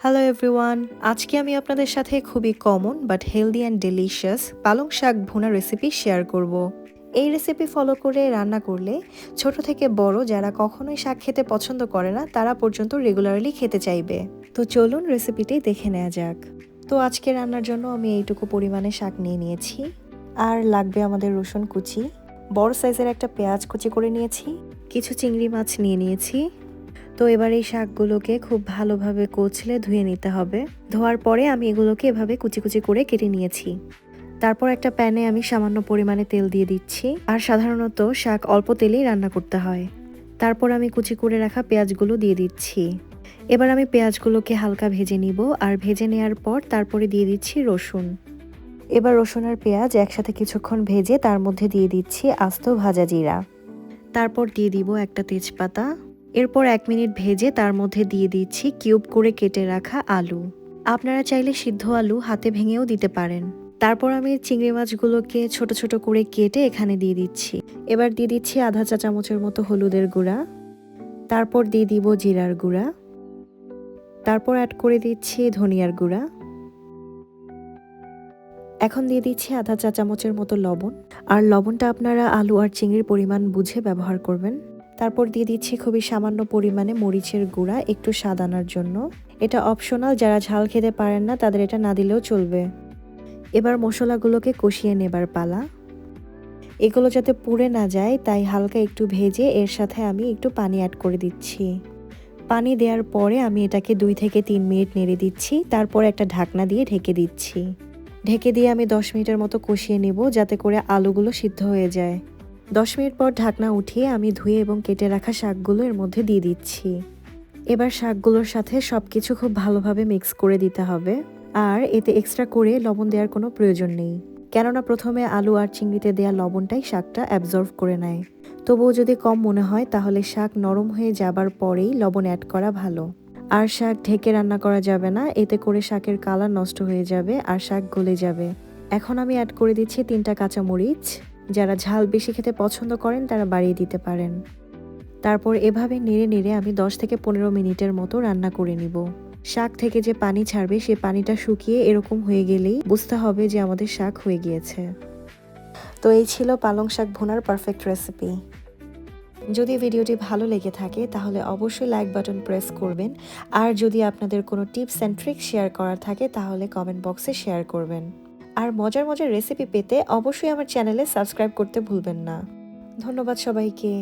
Hello everyone আজকে আমি আপনাদের সাথে খুবই common but healthy and delicious পালং শাক ভুনা রেসিপি শেয়ার করব। এই রেসিপি ফলো করে রান্না করলে ছোট থেকে বড় যারা কখনোই শাক খেতে পছন্দ করে না, তারা পর্যন্ত রেগুলারলি খেতে চাইবে। তো চলুন রেসিপিটি দেখে নেওয়া যাক। তো আজকে রান্নার জন্য আমি এইটুকু পরিমাণে শাক নিয়ে নিয়েছি। আর লাগবে আমাদের রসুন কুচি। বড় সাইজের একটা পেঁয়াজ কুচি করে নিয়েছি। কিছু চিংড়ি মাছ নিয়ে নিয়েছি। তো এবার এই শাকগুলোকে খুব ভালোভাবে কচলে ধুয়ে নিতে হবে। ধোয়ার পরে আমি এগুলোকে এভাবে কুচি কুচি করে কেটে নিয়েছি। তারপর একটা প্যানে আমি সামান্য পরিমাণে তেল দিয়ে দিচ্ছি। আর সাধারণত শাক অল্প তেলেই রান্না করতে হয়। তারপর আমি কুচি করে রাখা পেঁয়াজগুলো দিয়ে দিচ্ছি। এবার আমি পেঁয়াজগুলোকে হালকা ভেজে নিব। আর ভেজে নেওয়ার পর তারপরে দিয়ে দিচ্ছি রসুন। এবার রসুন আর পেঁয়াজ একসাথে কিছুক্ষণ ভেজে তার মধ্যে দিয়ে দিচ্ছি আস্ত ভাজা জিরা। তারপর দিয়ে দিব একটা তেজপাতা। এরপর এক মিনিট ভেজে তার মধ্যে দিয়ে দিচ্ছি কিউব করে কেটে রাখা আলু। আপনারা চাইলে সিদ্ধ আলু হাতে ভেঙেও দিতে পারেন। তারপর আমি চিংড়ি মাছগুলোকে ছোট ছোট করে কেটে এখানে দিয়ে দিচ্ছি। এবার দিয়ে দিচ্ছি আধা চা চামচের মতো হলুদের গুঁড়া। তারপর দিয়ে দিব জিরার গুঁড়া। তারপর অ্যাড করে দিচ্ছি ধনিয়ার গুঁড়া। এখন দিয়ে দিচ্ছি আধা চা চামচের মতো লবণ। আর লবণটা আপনারা আলু আর চিংড়ির পরিমাণ বুঝে ব্যবহার করবেন। তারপর দিয়ে দিচ্ছি খুবই সামান্য পরিমাণে মরিচের গুঁড়া, একটু স্বাদ আনার জন্য। এটা অপশনাল যারা ঝাল খেতে পারেন না, তাদের এটা না দিলেও চলবে। এবার মশলাগুলোকে কষিয়ে নেবার পালা। এগুলো যাতে পুড়ে না যায়, তাই হালকা একটু ভেজে এর সাথে আমি একটু পানি অ্যাড করে দিচ্ছি। পানি দেওয়ার পরে আমি এটাকে দুই থেকে তিন মিনিট নেড়ে দিচ্ছি, তারপর একটা ঢাকনা দিয়ে ঢেকে দিচ্ছি। ঢেকে দিয়ে আমি দশ মিনিটের মতো কষিয়ে নেব, যাতে করে আলুগুলো সিদ্ধ হয়ে যায়। দশ মিনিট পর ঢাকনা উঠিয়ে আমি ধুয়ে এবং কেটে রাখা শাকগুলো এর মধ্যে দিয়ে দিচ্ছি। এবার শাকগুলোর সাথে সব কিছু খুব ভালোভাবে মিক্স করে দিতে হবে। আর এতে এক্সট্রা করে লবণ দেওয়ার কোনো প্রয়োজন নেই। কেননা প্রথমে আলু আর চিংড়িতে দেওয়া লবণটাই শাকটা অ্যাবজর্ভ করে নেয়। তবুও যদি কম মনে হয়, তাহলে শাক নরম হয়ে যাবার পরেই লবণ অ্যাড করা ভালো। আর শাক ঢেকে রান্না করা যাবে না, এতে করে শাকের কালার নষ্ট হয়ে যাবে আর শাক গলে যাবে। এখন আমি অ্যাড করে দিচ্ছি তিনটা কাঁচামরিচ। যারা ঝাল বেশি খেতে পছন্দ করেন, তারা বাড়িয়ে দিতে পারেন। তারপর এভাবে নেড়ে নেড়ে আমি 10 থেকে পনেরো মিনিটের মতো রান্না করে নিব। শাক থেকে যে পানি ছাড়বে, সে পানিটা শুকিয়ে এরকম হয়ে গেলেই বুঝতে হবে যে আমাদের শাক হয়ে গিয়েছে। তো এই ছিল পালং শাক ভুনার পারফেক্ট রেসিপি যদি ভিডিওটি ভালো লেগে থাকে, তাহলে অবশ্যই লাইক বাটন প্রেস করবেন। আর যদি আপনাদের কোনো টিপস অ্যান্ড ট্রিক্স শেয়ার করার থাকে, তাহলে কমেন্ট বক্সে শেয়ার করবেন। আর মজার মজার রেসিপি পেতে অবশ্যই আমার চ্যানেলে সাবস্ক্রাইব করতে ভুলবেন না। ধন্যবাদ সবাইকে।